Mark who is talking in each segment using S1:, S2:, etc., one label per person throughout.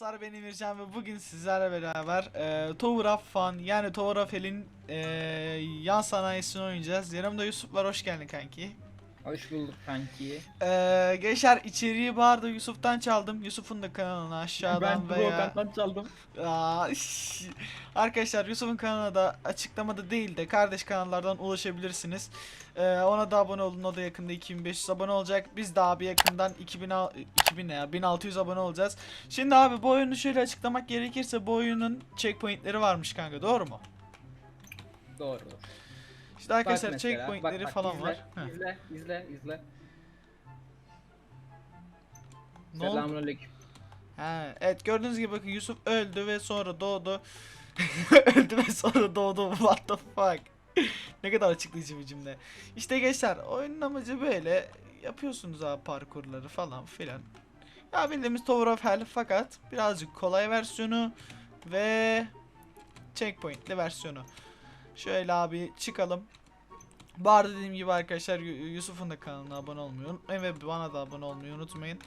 S1: dostlar ben Emircan ve bugün sizlerle beraber e, Tower of Fun yani Tower of Hell'in e, yan sanayisini oynayacağız. Yanımda Yusuf var hoş geldin kanki.
S2: Hoş bulduk kanki.
S1: E, gençler içeriği bu arada Yusuf'tan çaldım. Yusuf'un da kanalına aşağıdan
S2: ben
S1: veya...
S2: Brokan'dan çaldım.
S1: Aa. Arkadaşlar Yusuf'un kanalına da açıklamada değil de kardeş kanallardan ulaşabilirsiniz. Ee, ona da abone olun. O da yakında 2500 abone olacak. Biz de abi yakından 2000 al- 2000 ne ya 1600 abone olacağız. Şimdi abi bu oyunu şöyle açıklamak gerekirse bu oyunun checkpointleri varmış kanka doğru mu?
S2: Doğru.
S1: İşte arkadaşlar
S2: mesela,
S1: checkpointleri
S2: bak, bak,
S1: falan
S2: izle,
S1: var. Heh.
S2: İzle, izle, izle.
S1: Ne?
S2: Selamünaleyküm.
S1: Ha, evet gördüğünüz gibi bakın Yusuf öldü ve sonra doğdu. öldü ve sonra doğdu. What the fuck? ne kadar açıklayıcı bir cümle. İşte gençler oyunun amacı böyle. Yapıyorsunuz abi parkurları falan filan. Ya bildiğimiz Tower of Hell fakat birazcık kolay versiyonu ve checkpointli versiyonu. Şöyle abi çıkalım. Bu arada dediğim gibi arkadaşlar Yu- Yusuf'un da kanalına abone olmayı unutmayın ve bana da abone olmayı unutmayın.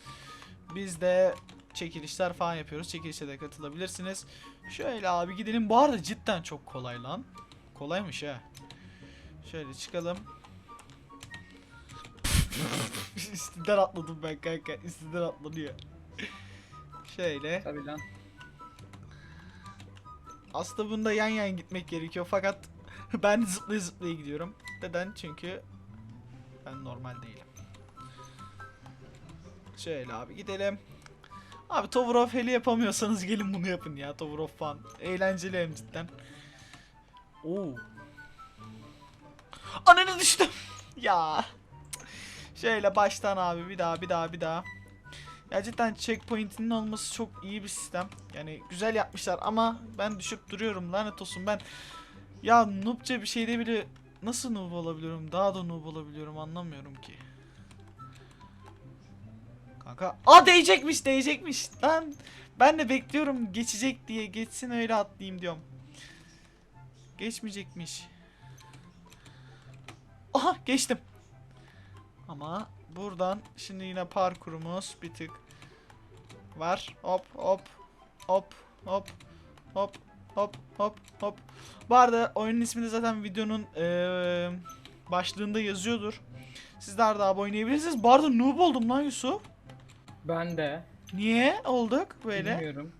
S1: Biz de çekilişler falan yapıyoruz. Çekilişe de katılabilirsiniz. Şöyle abi gidelim. Bu arada cidden çok kolay lan. Kolaymış ha. Şöyle çıkalım. Üstünden atladım ben kanka. Üstünden atlanıyor. Şöyle.
S2: Tabii lan.
S1: Aslında bunda yan yan gitmek gerekiyor fakat ben zıplaya zıplaya gidiyorum. Neden? Çünkü ben normal değilim. Şöyle abi gidelim. Abi Tower of Hell'i yapamıyorsanız gelin bunu yapın ya Tower of Fun. Eğlenceli hem cidden. Oo. Ananı düştüm. ya. Şöyle baştan abi bir daha bir daha bir daha. Ya cidden checkpoint'inin olması çok iyi bir sistem. Yani güzel yapmışlar ama ben düşüp duruyorum lanet olsun ben. Ya noobça bir şeyde bile nasıl noob olabiliyorum? Daha da noob olabiliyorum anlamıyorum ki. Kanka aa değecekmiş değecekmiş lan. Ben de bekliyorum geçecek diye geçsin öyle atlayayım diyorum. Geçmeyecekmiş. Aha geçtim. Ama buradan şimdi yine parkurumuz bir tık var. Hop hop hop hop hop hop hop hop. Bu arada oyunun ismi de zaten videonun eee, başlığında yazıyordur. Sizler de abi oynayabilirsiniz. Bu arada noob oldum lan Yusuf.
S2: Ben de.
S1: Niye olduk böyle?
S2: Bilmiyorum.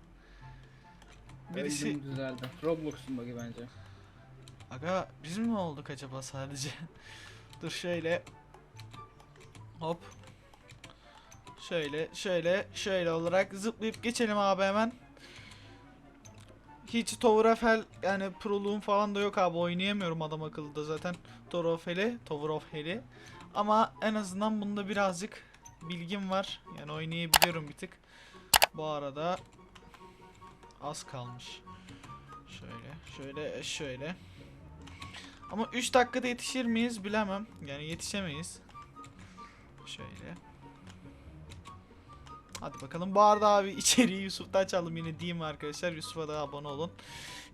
S1: Birisi...
S2: Öldüm düzeldi. Roblox'un bug'i bence.
S1: Aga biz mi olduk acaba sadece? Dur şöyle. Hop. Şöyle, şöyle, şöyle olarak zıplayıp geçelim abi hemen. Hiç Hell yani proluğum falan da yok abi oynayamıyorum adam akıllı da zaten Tower of Hell'i, Tower of Hell'i. Ama en azından bunda birazcık bilgim var. Yani oynayabiliyorum bir tık. Bu arada az kalmış. Şöyle, şöyle, şöyle. Ama 3 dakikada yetişir miyiz bilemem. Yani yetişemeyiz. Şöyle. Hadi bakalım. Bu arada abi içeriği Yusuf'tan çaldım yine diyeyim arkadaşlar. Yusuf'a da abone olun.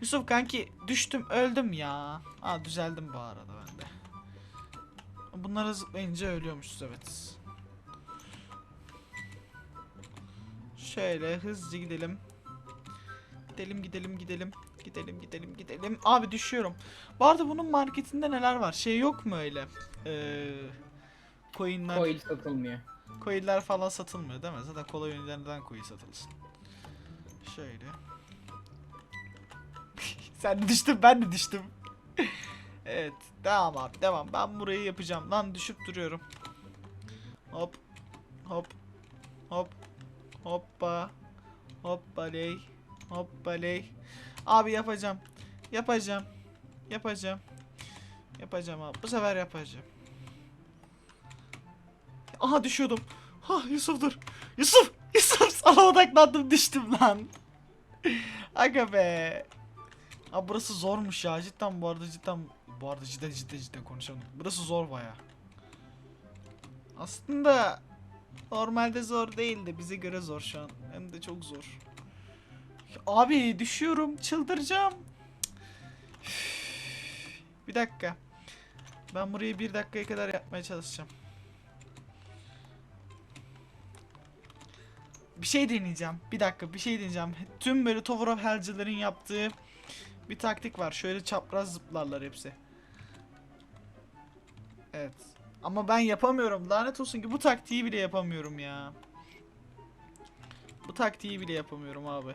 S1: Yusuf kanki düştüm öldüm ya. Aa düzeldim bu arada ben de. Bunlara zıplayınca ölüyormuşuz evet. Şöyle hızlıca gidelim. Gidelim gidelim gidelim. Gidelim gidelim gidelim. Abi düşüyorum. Bu arada bunun marketinde neler var? Şey yok mu öyle? Ee, coinler,
S2: Coil satılmıyor.
S1: Coinler falan satılmıyor değil mi? Zaten kolay oyunlarından coin satılsın. Şöyle. Sen düştün ben de düştüm. evet. Devam abi devam. Ben burayı yapacağım. Lan düşüp duruyorum. Hop. Hop. Hop. Hoppa. Hoppaley. Hoppaley. Abi yapacağım. Yapacağım. Yapacağım. Yapacağım abi. Bu sefer yapacağım. Aha düşüyordum. Ha Yusuf dur. Yusuf. Yusuf sana odaklandım düştüm lan. Aga be. Abi burası zormuş ya cidden bu arada cidden bu arada cidden cidden cidden konuşamadım. Burası zor baya. Aslında normalde zor değil de bize göre zor şu an. Hem de çok zor. Abi düşüyorum çıldıracağım. Bir dakika. Ben burayı bir dakikaya kadar yapmaya çalışacağım. Bir şey deneyeceğim. Bir dakika bir şey deneyeceğim. Tüm böyle Tower of Hell'cıların yaptığı bir taktik var. Şöyle çapraz zıplarlar hepsi. Evet. Ama ben yapamıyorum. Lanet olsun ki bu taktiği bile yapamıyorum ya. Bu taktiği bile yapamıyorum abi.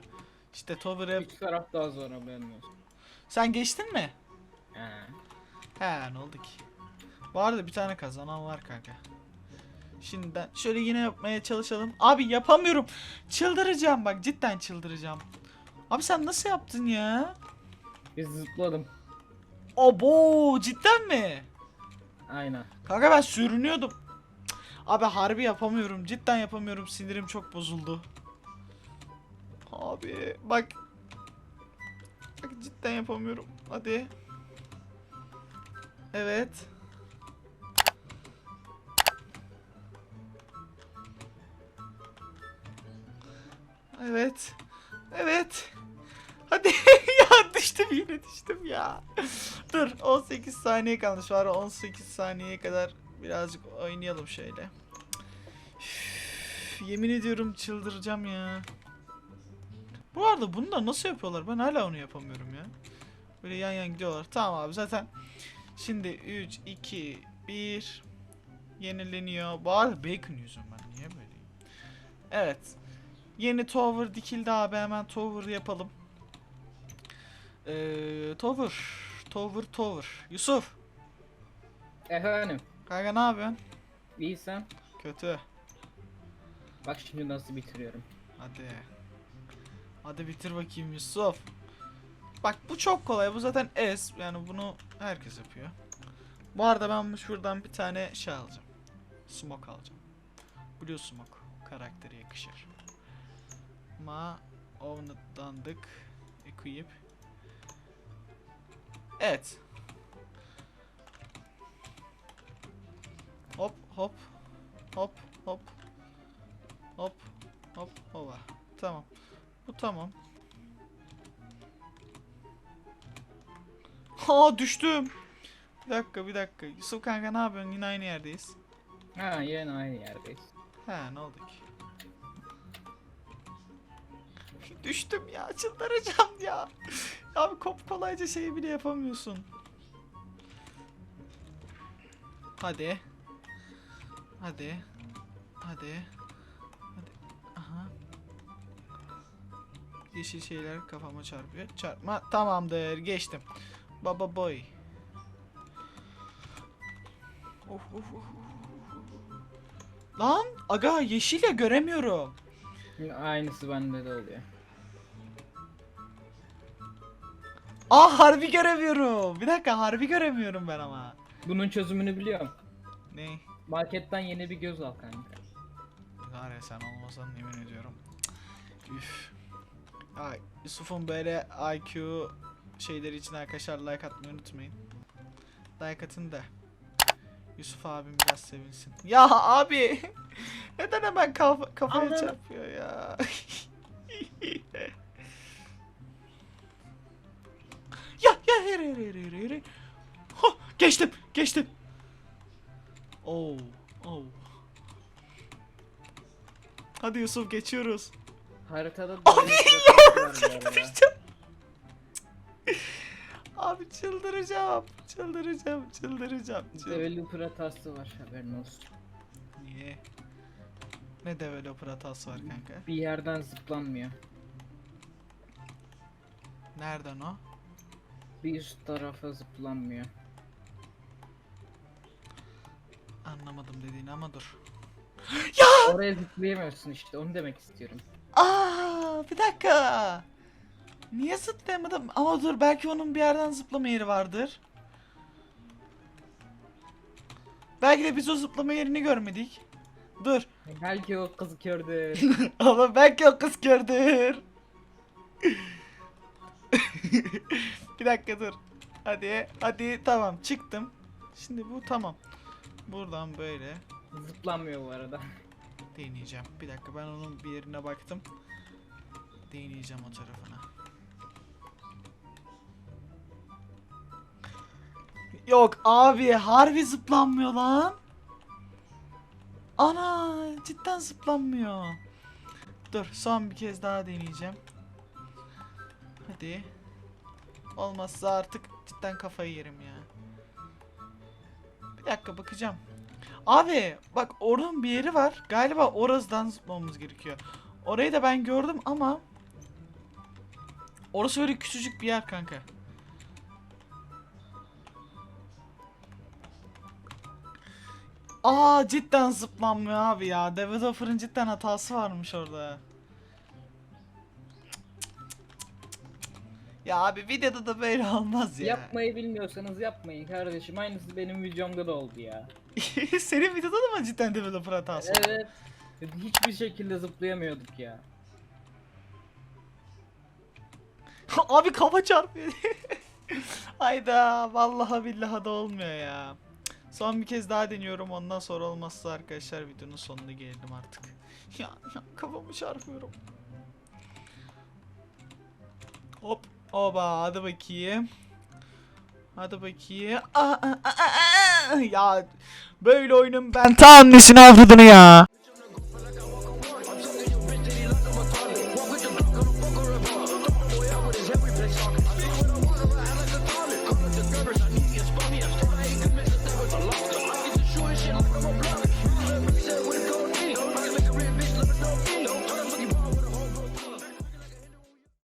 S1: İşte Tower hep...
S2: Üç taraf daha zor haberin olsun.
S1: Sen geçtin mi?
S2: He.
S1: He ne oldu ki? Vardı bir tane kazanan var kanka. Şimdiden şöyle yine yapmaya çalışalım. Abi yapamıyorum. Çıldıracağım bak cidden çıldıracağım. Abi sen nasıl yaptın ya?
S2: Biz zıpladım.
S1: Abo cidden mi?
S2: Aynen.
S1: Kanka ben sürünüyordum. Cık, Abi harbi yapamıyorum. Cidden yapamıyorum. Sinirim çok bozuldu. Abi bak. Bak cidden yapamıyorum. Hadi. Evet. Evet. Evet. Hadi ya düştüm yine düştüm ya. Dur 18 saniye kalmış var 18 saniyeye kadar birazcık oynayalım şöyle. Üf, yemin ediyorum çıldıracağım ya. Bu arada bunu da nasıl yapıyorlar? Ben hala onu yapamıyorum ya. Böyle yan yan gidiyorlar. Tamam abi zaten şimdi 3 2 1 yenileniyor. Arada bacon yüzüm ben. Niye böyleyim? Evet. Yeni tower dikildi abi hemen tower yapalım. Ee, tower. Tower tower. Yusuf.
S2: Efendim.
S1: Kanka ne yapıyorsun?
S2: İyisen.
S1: Kötü.
S2: Bak şimdi nasıl bitiriyorum.
S1: Hadi. Hadi bitir bakayım Yusuf. Bak bu çok kolay. Bu zaten S. Yani bunu herkes yapıyor. Bu arada ben şuradan bir tane şey alacağım. Smoke alacağım. Blue smoke. Karaktere yakışır. Ma Ovnutlandık. Equip. Evet. Hop hop. Hop hop. Hop hop hova. Tamam. Bu tamam. Ha düştüm. Bir dakika bir dakika. Yusuf kanka ne yapıyorsun? Yine aynı yerdeyiz.
S2: Ha yine aynı yerdeyiz.
S1: He ne oldu ki? Düştüm ya çıldıracağım ya. Abi kop kolayca şeyi bile yapamıyorsun. Hadi. Hadi. Hadi. Hadi. Aha. Yeşil şeyler kafama çarpıyor. Çarpma. Tamamdır. Geçtim. Baba boy. Of of of. Lan aga yeşil göremiyorum.
S2: Aynısı bende de oluyor.
S1: Aa harbi göremiyorum. Bir dakika harbi göremiyorum ben ama.
S2: Bunun çözümünü biliyorum.
S1: Ne?
S2: Marketten yeni bir göz al kanka.
S1: Var ya sen olmasan yemin ediyorum. Üf. Ay, Yusuf'un böyle IQ şeyleri için arkadaşlar like atmayı unutmayın. Like atın da. Yusuf abim biraz sevinsin. Ya abi. Neden hemen kafa, kafaya
S2: Anladım.
S1: çarpıyor ya. hayır hayır hayır hayır hayır. Hah, geçtim geçtim. Oh oh. Hadi Yusuf geçiyoruz.
S2: Haritada
S1: Abi
S2: var bu arada.
S1: Abi çıldıracağım. Çıldıracağım. Çıldıracağım. Çıld-
S2: Developer hatası var haberin olsun.
S1: Niye? Ne developer hatası var kanka?
S2: Bir yerden zıplanmıyor.
S1: Nereden o?
S2: Bir üst tarafa zıplanmıyor.
S1: Anlamadım dediğini ama dur.
S2: Oraya zıplayamıyorsun işte onu demek istiyorum.
S1: Aa, bir dakika. Niye zıplayamadım? Ama dur belki onun bir yerden zıplama yeri vardır. Belki de biz o zıplama yerini görmedik. Dur.
S2: Belki o kız kördü.
S1: Ama belki o kız kördür. bir dakika dur. Hadi, hadi tamam çıktım. Şimdi bu tamam. Buradan böyle
S2: Zıplanmıyor bu arada.
S1: deneyeceğim. Bir dakika ben onun bir yerine baktım. Deneyeceğim o tarafına. Yok abi harbi zıplanmıyor lan. Ana cidden zıplanmıyor. Dur son bir kez daha deneyeceğim. Hadi. Olmazsa artık cidden kafayı yerim ya. Bir dakika bakacağım. Abi bak oranın bir yeri var. Galiba orasından zıplamamız gerekiyor. Orayı da ben gördüm ama Orası öyle küçücük bir yer kanka. Aa cidden zıplanmıyor abi ya. Developer'ın cidden hatası varmış orada. Ya abi videoda da böyle olmaz ya.
S2: Yapmayı bilmiyorsanız yapmayın kardeşim. Aynısı benim videomda da oldu ya.
S1: Senin videoda da mı cidden developer hatası?
S2: Evet. Hiçbir şekilde zıplayamıyorduk ya.
S1: Abi kafa çarpıyor. Hayda vallahi billahi da olmuyor ya. Son bir kez daha deniyorum ondan sonra olmazsa arkadaşlar videonun sonuna gelelim artık. Ya, ya kafamı çarpıyorum. Hop oba hadi bakayım. Hadi bakayım. Aa, aa, aa, aa. Ya böyle oyunun ben ta annesini avradını ya.